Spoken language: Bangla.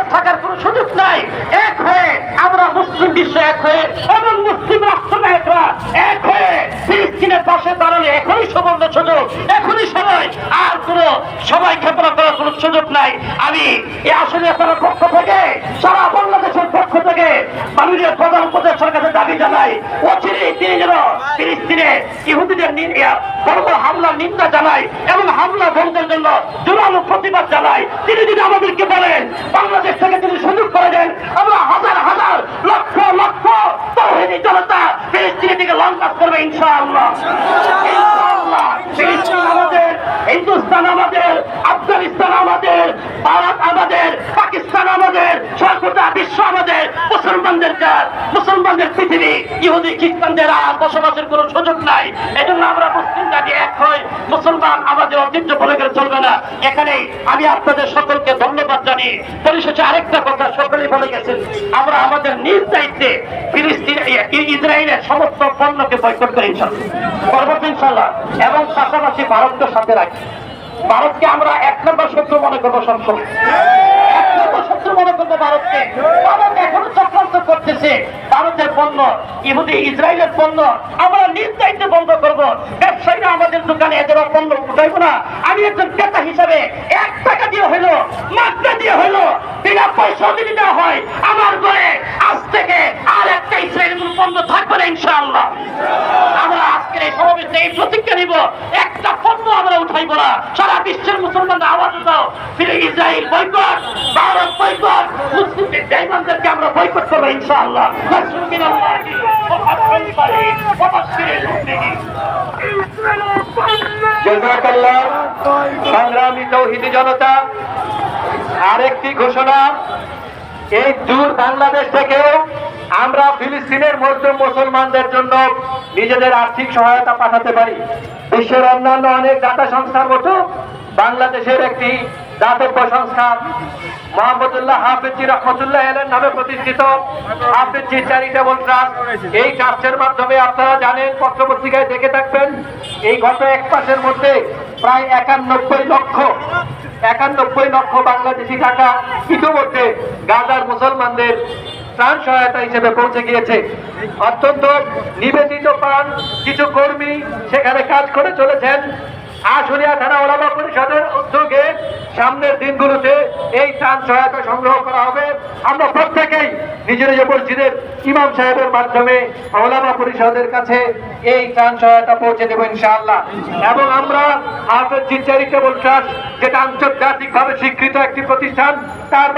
পৃথক থাকার কোনো সুযোগ নাই। এক হয়ে আমরা মুসলিম বিশ্ব, এক হয়ে এবং মুসলিম রাষ্ট্র নায়করা এক হয়ে ফিলিস্তিনের পাশে দাঁড়ালে এখনই সুবর্ণ সুযোগ, এখনই সময়। আর কোনো সবাই ক্ষেপণা করার কোনো সুযোগ নাই। আমি এই আসলে আপনার পক্ষ থেকে সারা থেকে মাননীয় প্রধান উপদেষ্টার কাছে দাবি জানাই অচিরে তিনি যেন ফিলিস্তিনে ইহুদিদের বর্ব হামলার নিন্দা জানাই এবং হামলা বন্ধের জন্য জোরালো প্রতিবাদ জানাই তিনি যদি আমাদেরকে বলেন, বাংলাদেশ থেকে তিনি সুযোগ করে দেন, আমরা হাজার হাজার লক্ষ লক্ষ জনতা ফিলিস্তিনি থেকে লং করবে ইনশাআল্লাহ ফিলিস্তিন আমাদের হিন্দুস্তান আমাদের আফগানিস্তান আমাদের ভারত আমাদের পাকিস্তান আমাদের সর্বদা বিশ্ব আমাদের মুসলমানদের কাজ মুসলমানদের পৃথিবী, ইহুদি, খ্রিস্টানদের আর বসবাসের কোনো সুযোগ নাই। এজন্য আমরা মুসলিম জাতি এক হই, মুসলমান আমাদের ঐতিহ্য বলে গেলে চলবে না। এখানে আমি আপনাদের সকলকে ধন্যবাদ জানি। পরিশেষে আরেকটা কথা সকলেই বলে গেছেন, আমরা আমাদের নিজ দায়িত্বে ফিলিস্তিন ইসরায়েলের সমস্ত পণ্যকে বয়কট করে ইনশাল্লাহ করব ইনশাল্লাহ এবং পাশাপাশি ভারতকে সাথে রাখি। ভারতকে আমরা এক নম্বর শত্রু মনে করব সবসময় এক নম্বর শত্রু মনে করব ভারতকে ভারত এখনও চক্রান্ত করতেছে। ভারতের পণ্য, ইহুদি, ইসরায়েলের পণ্য, আমরা নিজ দায়িত্বে বন্ধ করব। ব্যবসায়ীরা আমাদের দোকানে এদের পণ্য উঠাইবো না। আমি একজন ক্রেতা হিসাবে এক টাকা দিয়ে হইল, মাত্রা দিয়ে হইল, বিনা পয়সা যদি না হয়, আমার ঘরে আজ থেকে আর একটা ইসরায়েল পণ্য থাকবে না, ইনশাআল্লাহ। আমরা আজকের এই সমাবেশে এই প্রতিজ্ঞা নিব, একটা পণ্য আমরা উঠাইব না। সারা বিশ্বের মুসলমানরা আওয়াজ দাও, ফিরে ইসরায়েল বৈকট ভারত বৈকট মুসলিম বেঈমানদেরকে আমরা বৈকট করব ইনশাআল্লাহ। নাসরুল মিনাল্লাহি ওয়া ফাতহুল করিম ওয়া বাশশিরিল মুমিনিন জাযাকাল্লাহ, সংগ্রামী তৌহিদি জনতা, আরেকটি ঘোষণা, এই দূর বাংলাদেশ থেকেও আমরা ফিলিস্তিনের মধ্যে মুসলমানদের জন্য নিজেদের আর্থিক সহায়তা পাঠাতে পারি। বিশ্বের অন্যান্য অনেক দাতা সংস্থার মতো বাংলাদেশের একটি দাতব্য সংস্থা মোহাম্মদুল্লাহ হাফিজি রহমতুল্লাহ এলের নামে প্রতিষ্ঠিত হাফিজি চ্যারিটেবল ট্রাস্ট এই ট্রাস্টের মাধ্যমে আপনারা জানেন, পত্রপত্রিকায় দেখে থাকবেন, এই গত এক মাসের মধ্যে প্রায় একানব্বই লক্ষ একানব্বই লক্ষ বাংলাদেশি টাকা ইতিমধ্যে গাজার মুসলমানদের ত্রাণ সহায়তা হিসেবে পৌঁছে গিয়েছে। অত্যন্ত নিবেদিত প্রাণ, কিছু কর্মী সেখানে কাজ করে চলেছেন। আশুলিয়া থানা ওলামা পরিষদের উদ্যোগে সামনের দিনগুলোতে এই ত্রাণ সহায়তা সংগ্রহ করা হবে। আমরা প্রত্যেকেই নিজ নিজ মসজিদের ইমাম সাহেবের মাধ্যমে ওলামা পরিষদের কাছে এই ত্রাণ সহায়তা পৌঁছে দেবো ইনশাআল্লাহ। এবং আমরা হাফেজ চ্যারিটেবল ট্রাস্ট যেটা আন্তর্জাতিকভাবে স্বীকৃত একটি প্রতিষ্ঠান, তার